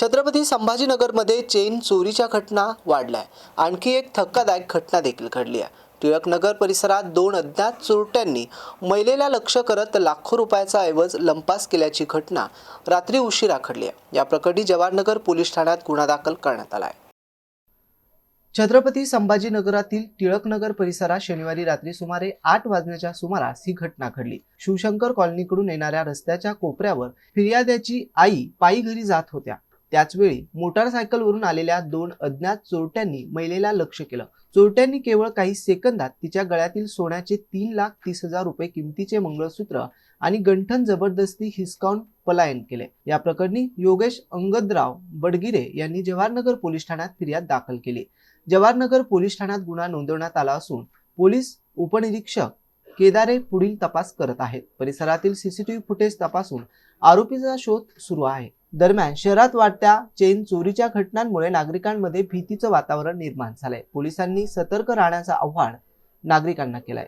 Chhatrapati संभाजीनगरमध्ये chain चोरीच्या घटना वाढल्या. आणखी एक धक्कादायक घटना देखील घडली आहे. टिळकनगर परिसरात दोन अज्ञात चोरट्यांनी महिलेला लक्ष करत लाखो रुपयाचा ऐवज लंपास केल्याची घटना रात्री उशिरा घडली आहे. या प्रकरणी जवाहरनगर पोलीस ठाण्यात गुन्हा दाखल करण्यात आला आहे. छत्रपती संभाजीनगरातील टिळकनगर परिसरात शनिवारी रात्री सुमारे आठ वाजण्याच्या सुमारास ही घटना घडली. शिवशंकर कॉलनीकडून येणाऱ्या रस्त्याच्या कोपऱ्यावर फिर्याद्याची आई पायी घरी जात होत्या. त्याचवेळी मोटारसायकलवरून आलेल्या दोन अज्ञात चोरट्यांनी महिलेला लक्ष केलं. चोरट्यांनी केवळ काही सेकंदात तिच्या गळ्यातील सोन्याचे तीन लाख तीस हजार रुपये किमतीचे मंगळसूत्र आणि गंठन जबरदस्ती हिसकावून पलायन केले. या प्रकरणी योगेश अंगदराव बडगिरे यांनी जवाहरनगर पोलीस ठाण्यात फिर्याद दाखल केली. जवाहरनगर पोलीस ठाण्यात गुन्हा नोंदवण्यात आला असून पोलीस उपनिरीक्षक केदारे पुढील तपास करत आहेत. परिसरातील सीसीटीव्ही फुटेज तपासून आरोपीचा शोध सुरू आहे. दरम्यान शहरात वाढत्या चेन चोरीच्या घटनांमुळे नागरिकांमध्ये भीतीचं वातावरण निर्माण झालंय. पोलिसांनी सतर्क राहण्याचं आव्हान नागरिकांना केलंय.